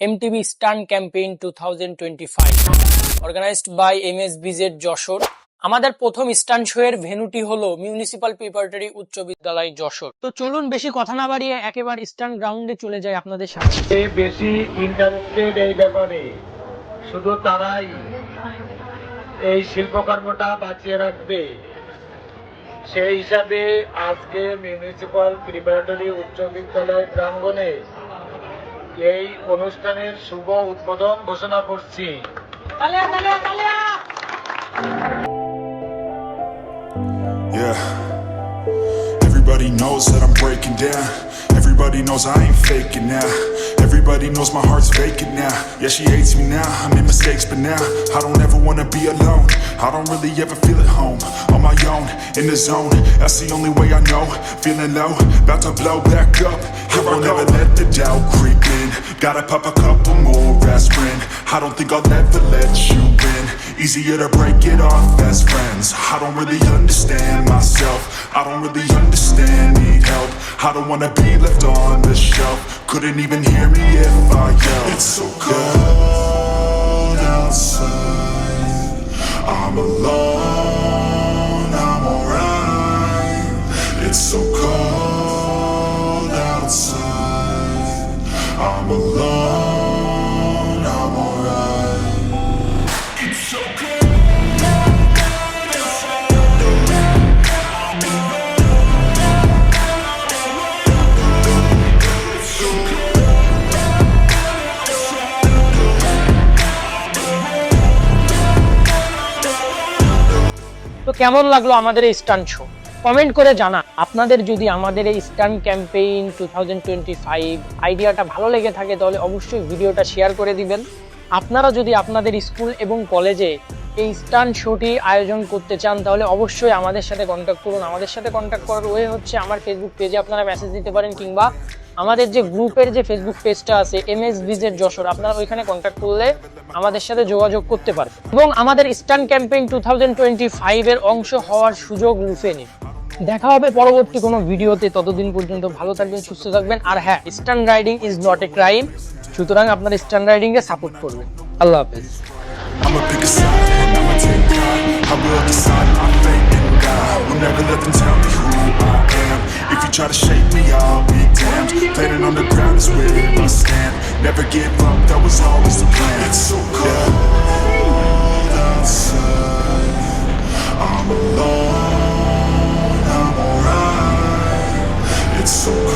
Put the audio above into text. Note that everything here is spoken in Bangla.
MTV Stunt Campaign 2025 organized by MSBZ Jessore আমাদের প্রথম স্টান শো এর ভেনুটি হলো মিউনিসিপাল প্রিপারেটরি উচ্চ বিদ্যালয় যশোর তো চলুন বেশি কথা না বাড়িয়ে একেবারে স্টান গ্রাউন্ডে চলে যাই আপনাদের সাথে বেশি ইন্টারেস্টেড এই ব্যাপারে। শুধু তারাই এই শিল্পকর্মটা বাঁচিয়ে রাখবে। সেই হিসাবে আজকে মিউনিসিপাল প্রিপারেটরি উচ্চ বিদ্যালয় প্রাঙ্গণে এই অনুষ্ঠানের শুভ উদ্বোধন ঘোষণা করছি। That I'm breaking down. Everybody knows I ain't faking now. Everybody knows my heart's vacant now. Yeah, she hates me now. I made mistakes, but now I don't ever wanna be alone. I don't really ever feel at home. On my own, in the zone. That's the only way I know. Feeling low, about to blow back up. I won't let the doubt creep in. Gotta pop a couple more aspirin. I don't think I'll ever let you in. Easier to break it off best friends. I don't really understand myself. I don't really understand. I don't wanna be left on the shelf. Couldn't even hear me if I yelled. It's so cold outside. I'm alone, I'm alright. It's so cold কেমন লাগল আমাদের এই স্টান শো কমেন্ট করে জানা আপনাদের যদি আমাদের এই stan campaign two thousand twenty five আইডিয়াটা ভালো লেগে থাকে, তাহলে অবশ্যই ভিডিওটা শেয়ার করে দিবেন। আপনারা যদি আপনাদের স্কুল এবং কলেজে এই স্টান শোটি আয়োজন করতে চান, তাহলে অবশ্যই আমাদের সাথে কন্ট্যাক্ট করুন। আমাদের সাথে কন্ট্যাক্ট করার ওয়ে হচ্ছে আমার ফেসবুক পেজে আপনারা মেসেজ দিতে পারেন, কিংবা আমাদের যে গ্রুপের যে ফেসবুক পেজটা আছে এম এস ভিজের যশোর, আপনারা ওইখানে কন্ট্যাক্ট করলে আমাদের সাথে যোগাযোগ করতে পারেন এবং আমাদের স্টান ক্যাম্পেইন টু থাউজেন্ড এর অংশ হওয়ার সুযোগ লুফে নিন দেখা হবে পরবর্তী কোনো ভিডিওতে ততদিন পর্যন্ত ভালো থাকবেন সুস্থ থাকবেন আর হ্যাঁ stan riding is not a crime সুতরাং আপনার স্টান রাইডিং এ সাপোর্ট করবেন আল্লাহ হাফেজ pick a side take God. I will decide fate and God. Will never let them tell me who I am. If you try to shake me, I'll be damned. Planet on the ground I stand. Never give up, that was always the plan. It's so cold outside. I'm alone, I'm alright. It's so.